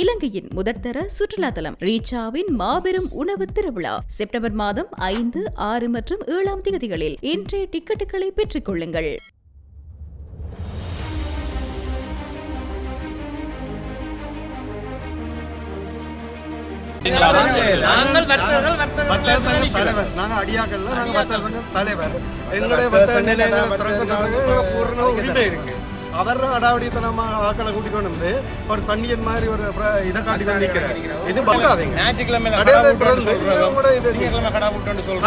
இலங்கையின் முதற்தர சுற்றுலா தலம் ரீச்சாவின் மாபெரும் உணவு திருவிழா. செப்டம்பர் மாதம் ஐந்து ஆறு மற்றும் ஏழாம் தேதிகளில் இன்றைய டிக்கெட்டுகளை பெற்றுக் கொள்ளுங்கள். நாங்கள் வர்த்தகர்கள் சங்க தலைவர். நாங்க அடியாக்கள்ல நாங்க வர்த்தக சங்க தலைவர் எங்களுடைய வர்த்தக பூர்ண உரிமை இருக்கு. அவர் அடாவடித்தனமாக ஆக்களை கூட்டிக் வந்து ஒரு சன்னியன் மாதிரி ஒரு இதை காட்டி கொண்டு நிக்கிறார் இது பண்ணாதீங்க.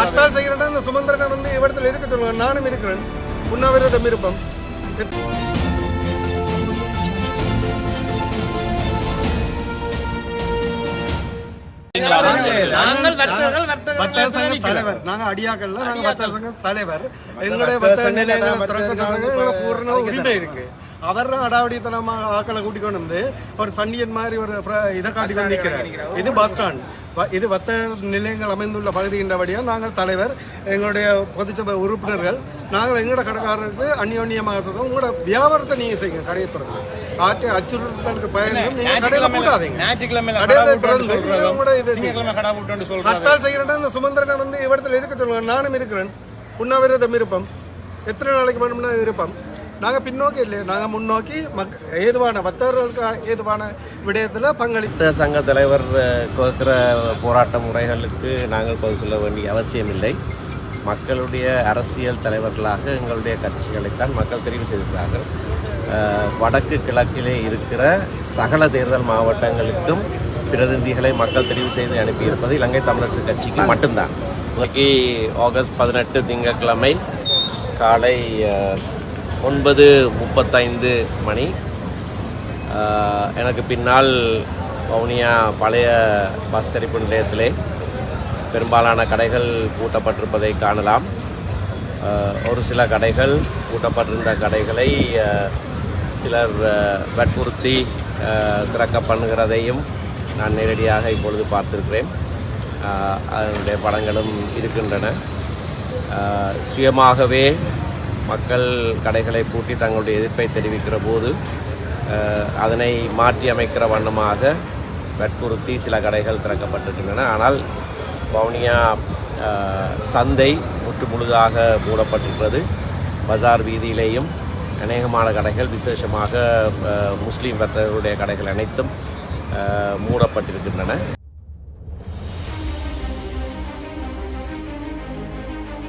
ஹர்த்தால் செய்கிறேன்னா இந்த சுமந்திரனை வந்து இவ்விடத்துல இருக்க சொல்லுவாங்க. நானும் இருக்கிறேன். உண்ணாவிரதம் இருப்போம். வர்த்தக சங்க. தலைவர். நாங்க அடியாக்கள்ல நாங்க வர்த்தக சங்க தலைவர். எங்களுடைய வர்த்தக பூர்ண உரிமை இருக்கு. அவர் அடாவடித்தனமாக ஆக்களை கூட்டிக் கொண்டு வந்து ஒரு சன்னியன் மாதிரி ஒரு இதை காட்டி கொண்டு நிக்கிறார். இது பஸ் ஸ்டாண்ட். இது வர்த்தக நிலையங்கள் அமைந்துள்ள பகுதியின்றபடியா நாங்கள் தலைவர். எங்களுடைய பொதுச்சபை உறுப்பினர்கள் நாங்கள் எங்களோட கடைக்காரருக்கு அந்யோன்யமாக சொல்றோம். உங்களோட வியாபாரத்தை நீங்க செய்யுங்க கடையை திறந்து. ஆற்றை அச்சுறுத்தலுக்கு பயனும் நீங்க கடையில போடாதீங்க ஞாயிற்றுக்கிழமையில கடையில கடை விட்டுன்னு திறந்து கூட இது. ஹர்த்தால் செய்கிறேன்னா இந்த சுமந்திரனை வந்து இவ்விடத்துல இருக்க சொல்லுவாங்க நானும் இருக்கிறேன். உண்ணாவிரதம் இருப்போம். எத்தனை நாளைக்கு வேணும்னா இருப்போம். நாங்க பின்னோக்கி இல்லையா. நாங்க முன்னோக்கி மக் ஏதுவான வர்த்தகர்களுக்கு ஏதுவான விடயத்துல பங்களித்து சங்க தலைவர் கொடுக்கிற போராட்ட முறைகளுக்கு நாங்கள் பதில் சொல்ல வேண்டிய அவசியமில்லை. மக்களுடைய அரசியல் தலைவர்களாக எங்களுடைய கட்சிகளைத்தான் மக்கள் தெரிவு செய்திருக்கிறார்கள். வடக்கு கிழக்கிலே இருக்கிற சகல தேர்தல் மாவட்டங்களுக்கும் பிரதிநிதிகளை மக்கள் தெரிவு செய்து அனுப்பியிருப்பது இலங்கை தமிழரசு கட்சிக்கு மட்டும்தான். இன்னைக்கு ஆகஸ்ட் பதினெட்டு திங்கட்கிழமை காலை ஒன்பது முப்பத்தைந்து மணி. எனக்கு பின்னால் வவுனியா பழைய பஸ் தெரிப்பு நிலையத்திலே பெரும்பாலான கடைகள் பூட்டப்பட்டிருப்பதை காணலாம். ஒரு சில கடைகள் பூட்டப்பட்டிருந்த கடைகளை சிலர் வற்புறுத்தி திறக்க பண்ணுகிறதையும் நான் நேரடியாக இப்பொழுது பார்த்திருக்கிறேன். அதனுடைய படங்களும் இருக்கின்றன. சுயமாகவே மக்கள் கடைகளை பூட்டி தங்களுடைய எதிர்ப்பை தெரிவிக்கிற போது அதனை மாற்றி அமைக்கிற வண்ணமாக வற்புறுத்தி சில கடைகள் திறக்கப்பட்டிருக்கின்றன. ஆனால் வவுனியா சந்தை முற்று முழுதாக மூடப்பட்டிருக்கிறது. பஜார் வீதியிலேயும் அநேகமான கடைகள் விசேஷமாக முஸ்லீம் வர்த்தகர்களுடைய கடைகள் அனைத்தும் மூடப்பட்டிருக்கின்றன.